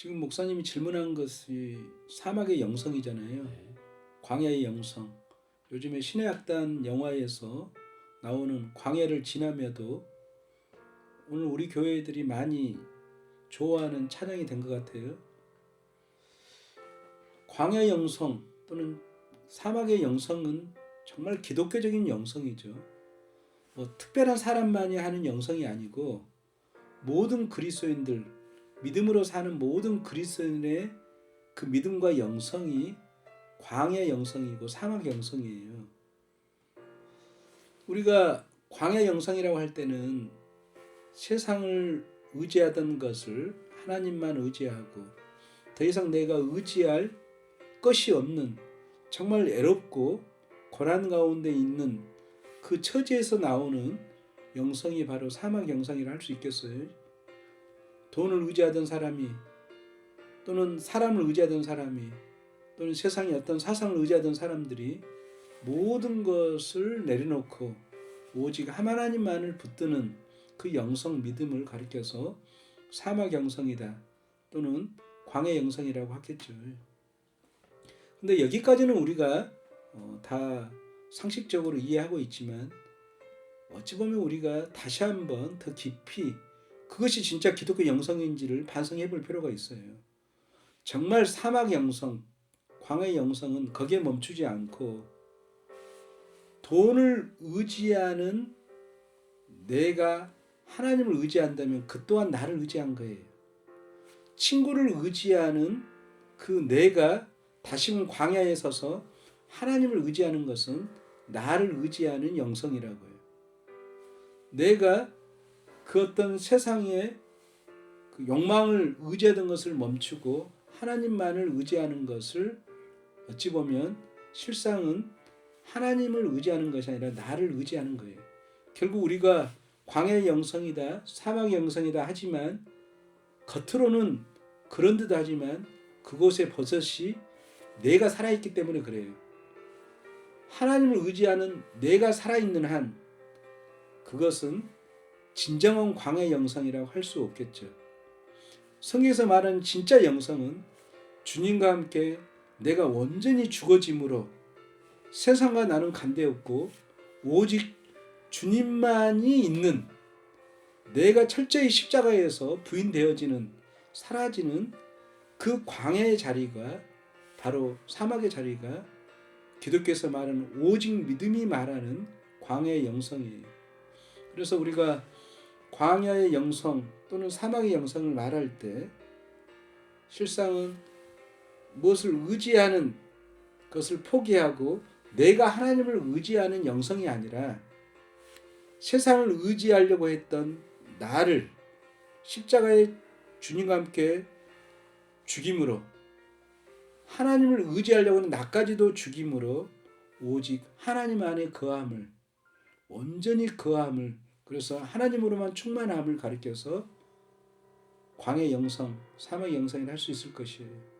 지금 목사님이 질문한 것이 사막의 영성이잖아요. 네. 광야의 영성. 요즘에 신의 악단 영화에서 나오는 광야를 지나며도 오늘 우리 교회들이 많이 좋아하는 찬양이 된 것 같아요. 광야 영성 또는 사막의 영성은 정말 기독교적인 영성이죠. 뭐 특별한 사람만이 하는 영성이 아니고 모든 그리스도인들 믿음으로 사는 모든 그리스도인의 그 믿음과 영성이 광야 영성이고 사막 영성이에요. 우리가 광야 영성이라고 할 때는 세상을 의지하던 것을 하나님만 의지하고 더 이상 내가 의지할 것이 없는 정말 애롭고 고난 가운데 있는 그 처지에서 나오는 영성이 바로 사막 영성이라 할 수 있겠어요. 돈을 의지하던 사람이 또는 사람을 의지하던 사람이 또는 세상의 어떤 사상을 의지하던 사람들이 모든 것을 내려놓고 오직 하나님만을 붙드는 그 영성 믿음을 가리켜서 사막 영성이다 또는 광해 영성이라고 하겠죠. 근데 여기까지는 우리가 어, 다 상식적으로 이해하고 있지만 어찌 보면 우리가 다시 한번 더 깊이 그것이 진짜 기독교 영성인지를 반성해 볼 필요가 있어요. 정말 사막 영성, 광해 영성은 거기에 멈추지 않고 돈을 의지하는 내가 하나님을 의지한다면 그 또한 나를 의지한 거예요. 친구를 의지하는 그 내가 다시금 광야에 서서 하나님을 의지하는 것은 나를 의지하는 영성이라고요. 내가 그 어떤 세상의 그 욕망을 의지하던 것을 멈추고 하나님만을 의지하는 것을 어찌 보면 실상은 하나님을 의지하는 것이 아니라 나를 의지하는 거예요. 결국 우리가 광야의 영성이다, 사막의 영성이다 하지만 겉으로는 그런 듯 하지만 그곳에 버섯이 내가 살아있기 때문에 그래요. 하나님을 의지하는 내가 살아있는 한 그것은 진정한 광야의 영성이라고 할 수 없겠죠. 성경에서 말하는 진짜 영성은 주님과 함께 내가 완전히 죽어짐으로 세상과 나는 관계없고 오직 주님만이 있는 내가 철저히 십자가에서 부인되어지는 사라지는 그 광야의 자리가 바로 사막의 자리가 기독교에서 말하는 오직 믿음이 말하는 광야의 영성이에요. 그래서 우리가 광야의 영성 또는 사막의 영성을 말할 때 실상은 무엇을 의지하는 것을 포기하고 내가 하나님을 의지하는 영성이 아니라 세상을 의지하려고 했던 나를 십자가의 주님과 함께 죽임으로 하나님을 의지하려고 하는 나까지도 죽임으로 오직 하나님 안에 거함을 온전히 거함을 그래서 하나님으로만 충만함을 가리켜서 광의 영성, 사막의 영성이라 할수 있을 것이에요.